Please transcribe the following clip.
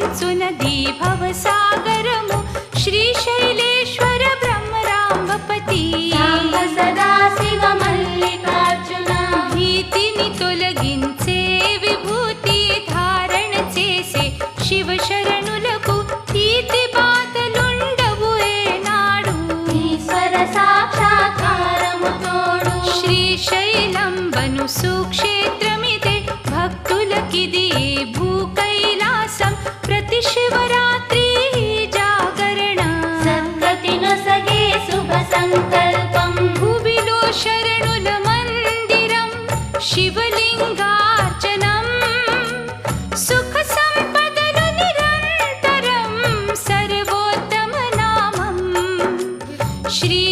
पञ्चु नदी भवसागरमु श्रीशैलेश्वर ब्रह्मराम्बपति। सदा शिव मल्लिकार्जुन। भीतिनि तोलगिञ्चे विभूति धारण चेसे शिवशरणुलघु भीति बातलुण्डवु श्रीशैलेश्वरीचिभूति धारणे शिवशरणीर्ति सरसा श्रीशैलं वनु सुक्षेत्र मन्दिरं शिवलिङ्गार्चनं सुखसम्पदन्तरं सर्वोत्तमनामम्। श्री